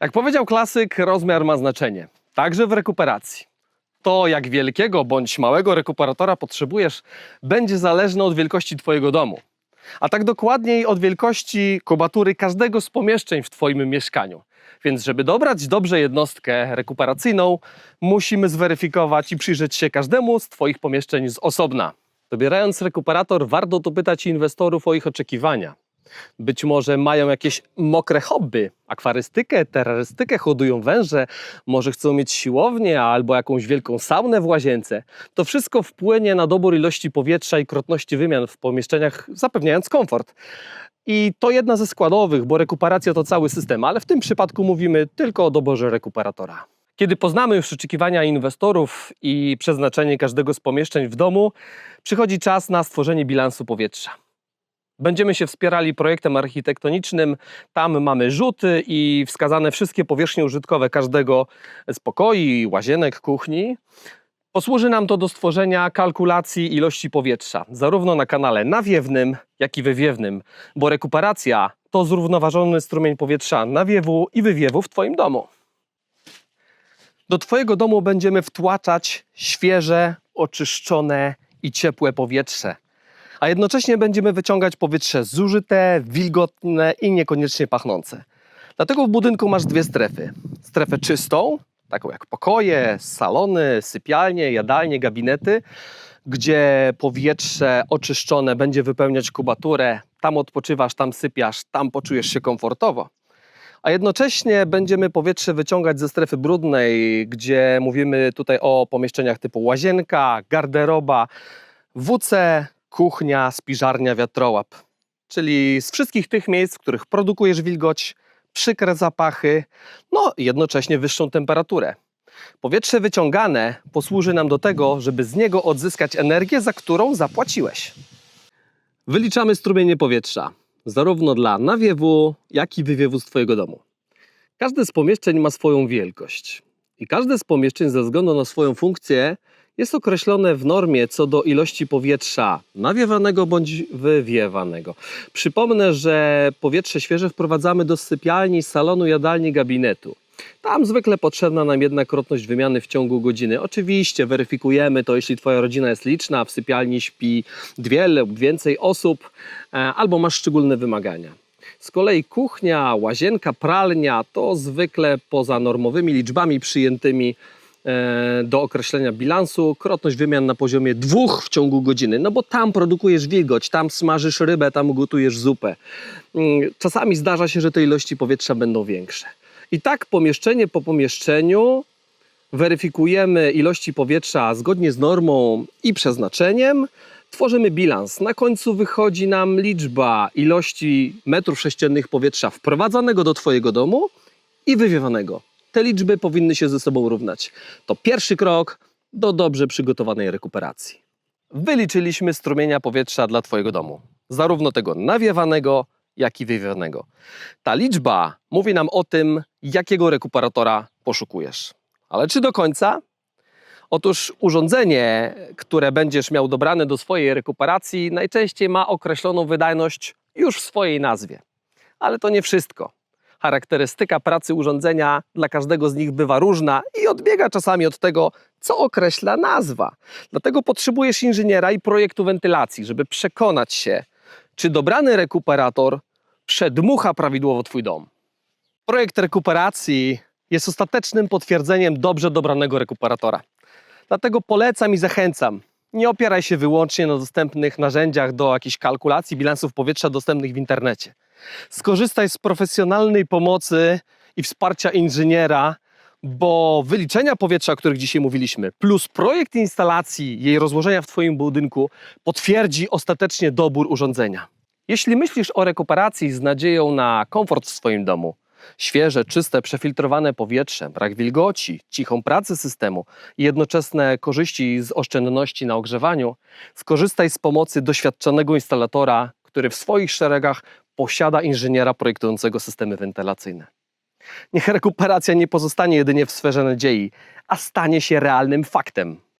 Jak powiedział klasyk, rozmiar ma znaczenie, także w rekuperacji. To, jak wielkiego bądź małego rekuperatora potrzebujesz, będzie zależne od wielkości Twojego domu, a tak dokładniej od wielkości kubatury każdego z pomieszczeń w Twoim mieszkaniu. Więc, żeby dobrać dobrze jednostkę rekuperacyjną, musimy zweryfikować i przyjrzeć się każdemu z Twoich pomieszczeń z osobna. Dobierając rekuperator, warto dopytać inwestorów o ich oczekiwania. Być może mają jakieś mokre hobby, akwarystykę, terrorystykę, hodują węże, może chcą mieć siłownię albo jakąś wielką saunę w łazience. To wszystko wpłynie na dobór ilości powietrza i krotności wymian w pomieszczeniach, zapewniając komfort. I to jedna ze składowych, bo rekuperacja to cały system, ale w tym przypadku mówimy tylko o doborze rekuperatora. Kiedy poznamy już oczekiwania inwestorów i przeznaczenie każdego z pomieszczeń w domu, przychodzi czas na stworzenie bilansu powietrza. Będziemy się wspierali projektem architektonicznym. Tam mamy rzuty i wskazane wszystkie powierzchnie użytkowe każdego z pokoi, łazienek, kuchni. Posłuży nam to do stworzenia kalkulacji ilości powietrza, zarówno na kanale nawiewnym, jak i wywiewnym, bo rekuperacja to zrównoważony strumień powietrza nawiewu i wywiewu w Twoim domu. Do Twojego domu będziemy wtłaczać świeże, oczyszczone i ciepłe powietrze a jednocześnie będziemy wyciągać powietrze zużyte, wilgotne i niekoniecznie pachnące. Dlatego w budynku masz dwie strefy. Strefę czystą, taką jak pokoje, salony, sypialnie, jadalnie, gabinety, gdzie powietrze oczyszczone będzie wypełniać kubaturę. Tam odpoczywasz, tam sypiasz, tam poczujesz się komfortowo. A jednocześnie będziemy powietrze wyciągać ze strefy brudnej, gdzie mówimy tutaj o pomieszczeniach typu łazienka, garderoba, WC, kuchnia, spiżarnia, wiatrołap. Czyli z wszystkich tych miejsc, w których produkujesz wilgoć, przykre zapachy, no i jednocześnie wyższą temperaturę. Powietrze wyciągane posłuży nam do tego, żeby z niego odzyskać energię, za którą zapłaciłeś. Wyliczamy strumienie powietrza, zarówno dla nawiewu, jak i wywiewu z Twojego domu. Każde z pomieszczeń ma swoją wielkość i każde z pomieszczeń ze względu na swoją funkcję jest określone w normie co do ilości powietrza nawiewanego bądź wywiewanego. Przypomnę, że powietrze świeże wprowadzamy do sypialni, salonu, jadalni, gabinetu. Tam zwykle potrzebna nam jedna krotność wymiany w ciągu godziny. Oczywiście weryfikujemy to, jeśli Twoja rodzina jest liczna, w sypialni śpi dwie lub więcej osób, e, albo masz szczególne wymagania. Z kolei kuchnia, łazienka, pralnia to zwykle poza normowymi liczbami przyjętymi do określenia bilansu krotność wymian na poziomie dwóch w ciągu godziny, no bo tam produkujesz wilgoć, tam smażysz rybę, tam gotujesz zupę. Mm, Czasami zdarza się, że te ilości powietrza będą większe. I tak pomieszczenie po pomieszczeniu weryfikujemy ilości powietrza zgodnie z normą i przeznaczeniem, tworzymy bilans. Na końcu wychodzi nam liczba ilości metrów sześciennych powietrza wprowadzanego do Twojego domu i wywiewanego. Te liczby powinny się ze sobą równać. To pierwszy krok do dobrze przygotowanej rekuperacji. Wyliczyliśmy strumienia powietrza dla Twojego domu, zarówno tego nawiewanego, jak i wywiewanego. Ta liczba mówi nam o tym, jakiego rekuperatora poszukujesz. Ale czy do końca? Otóż urządzenie, które będziesz miał dobrane do swojej rekuperacji, najczęściej ma określoną wydajność już w swojej nazwie. Ale to nie wszystko. Charakterystyka pracy urządzenia dla każdego z nich bywa różna i odbiega czasami od tego, co określa nazwa. Dlatego potrzebujesz inżyniera i projektu wentylacji, żeby przekonać się, czy dobrany rekuperator przedmucha prawidłowo Twój dom. Projekt rekuperacji jest ostatecznym potwierdzeniem dobrze dobranego rekuperatora. Dlatego polecam i zachęcam. Nie opieraj się wyłącznie na dostępnych narzędziach do jakichś kalkulacji bilansów powietrza dostępnych w internecie. Skorzystaj z profesjonalnej pomocy i wsparcia inżyniera, bo wyliczenia powietrza, o których dzisiaj mówiliśmy, plus projekt instalacji, jej rozłożenia w Twoim budynku potwierdzi ostatecznie dobór urządzenia. Jeśli myślisz o rekuperacji z nadzieją na komfort w swoim domu, świeże, czyste, przefiltrowane powietrze, brak wilgoci, cichą pracę systemu i jednoczesne korzyści z oszczędności na ogrzewaniu, skorzystaj z pomocy doświadczonego instalatora, który w swoich szeregach posiada inżyniera projektującego systemy wentylacyjne. Niech rekuperacja nie pozostanie jedynie w sferze nadziei, a stanie się realnym faktem.